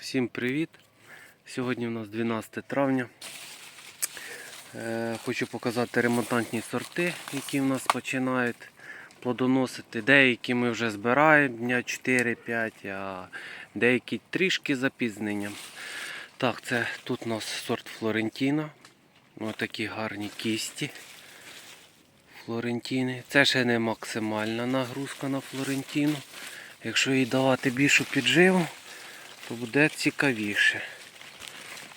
Всім привіт! Сьогодні у нас 12 травня. Е, Хочу показати ремонтантні сорти, які в нас починають плодоносити. Деякі ми вже збираємо дня 4-5, а деякі трішки запізненням. Так, це тут у нас сорт Флорентіна. Ось такі гарні кісті. Флорентіни. Це ще не максимальна нагрузка на Флорентіну. Якщо їй давати більшу підживу, то буде цікавіше.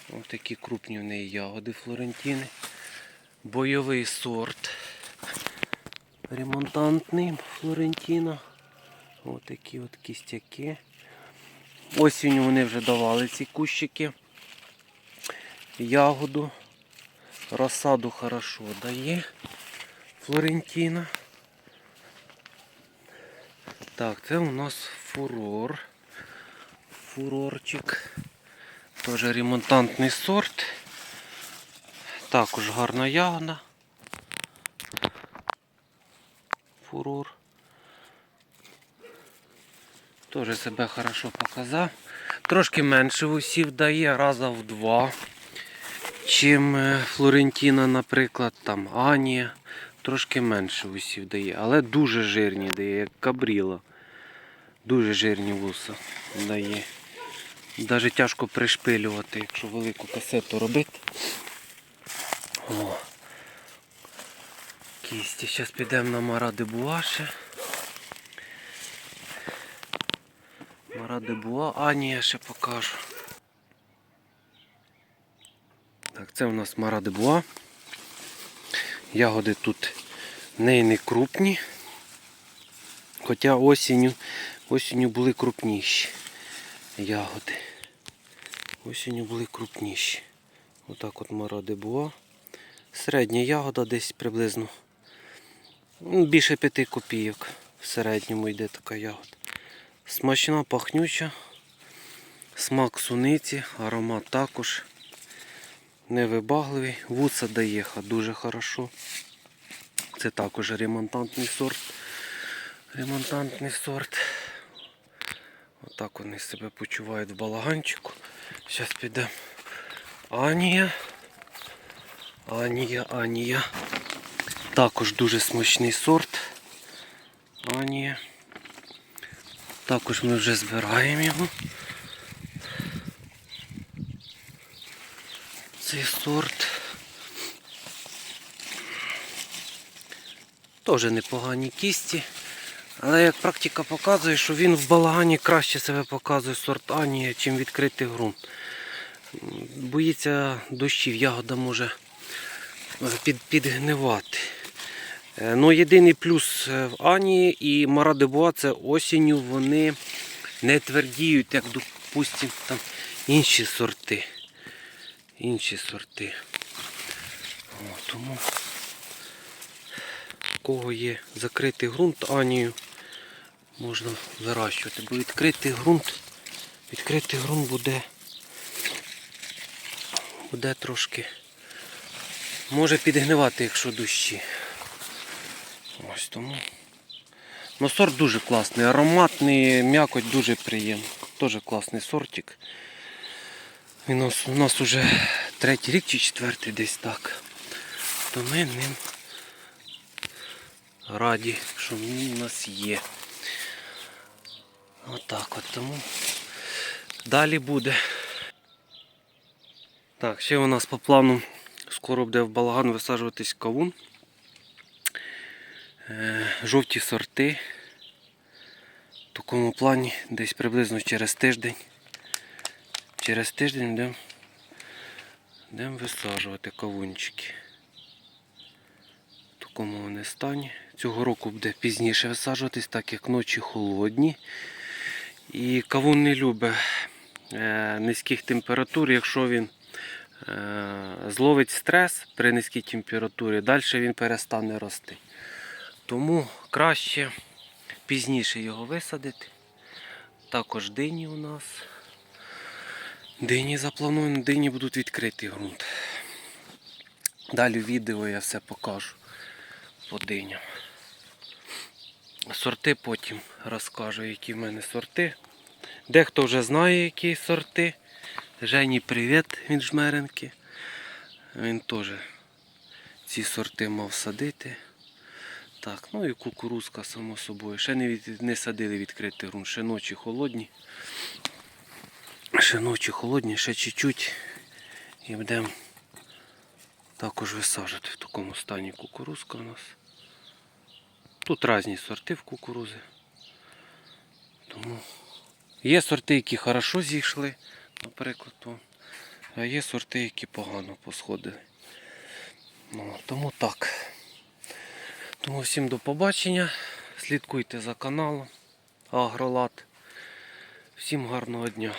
Ось такі крупні в неї ягоди Флорентіни. Бойовий сорт. Ремонтантний Флорентіна. Ось такі от кістяки. Осінню вони вже давали ці кущики. Ягоду. Розсаду хорошо дає. Флорентіна. Так, це у нас фурор. Фурорчик. Теж ремонтантний сорт. Також гарна ягода. Фурор. Теж себе хорошо показав. Трошки менше усів дає, раза в два. Чим е, Флорентіна, наприклад, там Анія. Трошки менше усів дає, але дуже жирні дає, як кабріла. Дуже жирні вуса дає. Навіть тяжко пришпилювати, якщо велику касету робити. О. Кісті. Зараз підемо на Маради Буаше. Маради Буа. А, ні, я ще покажу. Так, це у нас Маради Буа. Ягоди тут в неї не крупні. Хоча осінню, осінню були крупніші ягоди. Осінню були крупніші. Отак от Маради Буа. Середня ягода десь приблизно більше 5 копійок. В середньому йде така ягода. Смачна, пахнюча, смак суниці, аромат також. Невибагливий. Вуса дає дуже хорошо. Це також ремонтантний сорт. Ремонтантний сорт. Отак вони себе почувають в балаганчику. Зараз підемо. Анія. Анія, Анія. Також дуже смачний сорт. Анія. Також ми вже збираємо його. Цей сорт. Теж непогані кісті. Але як практика показує, що він в балагані краще себе показує сорт Анія, чим відкритий ґрунт. Боїться дощів, ягода може е, під, підгнивати. Е, Ну, єдиний плюс е, в Анії і Марадебуа це осінню вони не твердіють, як, допустимо, там інші сорти. Інші сорти. О, тому у кого є закритий ґрунт Анію, можна вирощувати, бо відкритий ґрунт, відкритий ґрунт буде, буде трошки, може підгнивати, якщо дощі. Ось тому. Ну, сорт дуже класний, ароматний, м'якоть дуже приємна. Теж класний сортик. Він у нас, уже третій рік чи четвертий десь так. То ми ним раді, що він у нас є. Отак от тому далі буде. Так, ще у нас по плану скоро буде в балаган висаджуватись кавун. Е, Жовті сорти. В такому плані десь приблизно через тиждень. Через тиждень будемо будемо висаджувати кавунчики. В такому вони стані. Цього року буде пізніше висаджуватись, так як ночі холодні. І кавун не любить е, низьких температур, якщо він е, зловить стрес при низькій температурі, далі він перестане рости. Тому краще пізніше його висадити. Також дині у нас. Дині заплановано, дині будуть відкритий ґрунт. Далі в відео я все покажу по диням. Сорти потім розкажу, які в мене сорти. Дехто вже знає, які сорти. Жені привіт від жмеренки. Він теж ці сорти мав садити. Так, ну і кукурузка, само собою. Ще не, від, не садили відкритий ґрунт, ще ночі холодні. Ще ночі холодні, ще чуть-чуть. І будемо також висаджувати в такому стані кукурузка у нас. Тут різні сорти в кукурузи. Тому є сорти, які хорошо зійшли, наприклад, то, а є сорти, які погано посходили. Ну, тому так. Тому всім до побачення. Слідкуйте за каналом Агролад. Всім гарного дня.